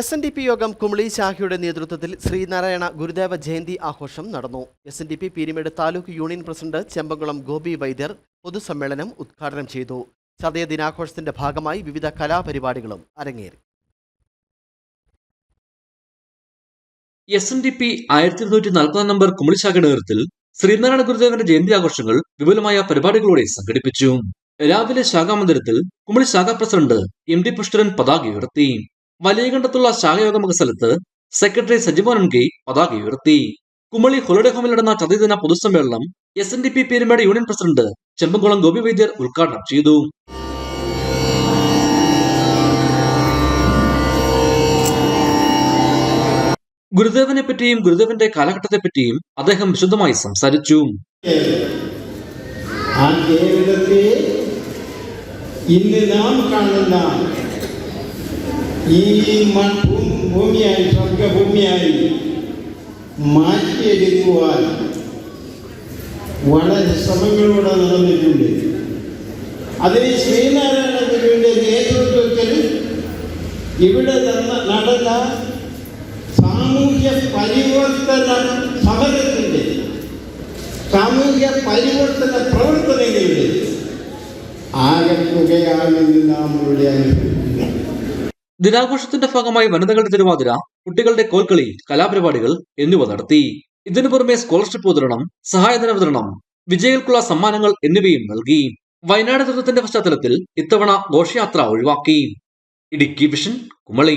S N D P യോഗം കുമളി ശാഖയുടെ നേതൃത്വത്തിൽ ശ്രീനാരായണ ഗുരുദേവ ജയന്തി ആഘോഷം നടന്നു. S N D P Peerumedu taluk union president Chempakulam Gopi വൈദ്യർ പൊതുസമ്മേളനം ഉദ്ഘാടനം ചെയ്തു. ചതയ ദിനാഘോഷത്തിന്റെ ഭാഗമായി വിവിധ കലാപരിപാടികളും അരങ്ങേറി. എസ് എൻ ഡി പി ആയിരത്തി ഇരുന്നൂറ്റി നാൽപ്പതാം നമ്പർ കുമളി ശാഖയുടെ നേതൃത്വത്തിൽ ശ്രീനാരായണ ഗുരുദേവന്റെ ജയന്തി ആഘോഷങ്ങൾ വിപുലമായ പരിപാടികളോടെ സംഘടിപ്പിച്ചു. രാവിലെ ശാഖാമന്ദിരത്തിൽ കുമളി ശാഖാ പ്രസിഡന്റ് എം ഡി പുഷ്കരൻ പതാക ഉയർത്തി. വലിയകണ്ടത്തുള്ള ശാഖയോഗ സ്ഥലത്ത് സെക്രട്ടറി സജിമോൻ എം കെ പതാക ഉയർത്തി. കുമളി ഹോളിഡേ ഹോമിൽ നടന്ന ചതയദിന പൊതുസമ്മേളനം S N D P Peerumedu union president Chempakulam Gopi വൈദ്യർ ഉദ്ഘാടനം ചെയ്തു. ഗുരുദേവനെ പറ്റിയും ഗുരുദേവന്റെ കാലഘട്ടത്തെ പറ്റിയും അദ്ദേഹം വിശദമായി സംസാരിച്ചു. ആ ഇന്ന് നാം കാണുന്ന ഈ ഭൂമിയായി സ്വർഗഭൂമിയായി മാറ്റിയെടുക്കുവാൻ വളരെ ശ്രമങ്ങളോടെ നടന്നിട്ടുണ്ട്. അതിന് ശ്രീനാരായണ ഗുരുവിന്റെ നേതൃത്വത്തിൽ ഇവിടെ നടന്ന- സാമൂഹ്യ പരിവർത്തന സമരത്തിന്റെ സാമൂഹ്യ പരിവർത്തന പ്രവർത്തനങ്ങളുടെ ആകത്തുകയാണെന്ന് നാം ഇവിടെ അനുഭവിക്കുന്നത്. ദിനാഘോഷത്തിന്റെ ഭാഗമായി വനിതകളുടെ തിരുവാതിര കുട്ടികളുടെ കോൽക്കളി കലാപരിപാടികൾ എന്നിവ നടത്തി. ഇതിനു പുറമെ സ്കോളർഷിപ്പ് വിതരണം സഹായധന വിതരണം വിജയികൾക്കുള്ള സമ്മാനങ്ങൾ എന്നിവയും നൽകി. വയനാട് ദുരന്തത്തിന്റെ പശ്ചാത്തലത്തിൽ ഇത്തവണ ഘോഷയാത്ര ഒഴിവാക്കി. ഇടുക്കി വിഷൻ കുമളി.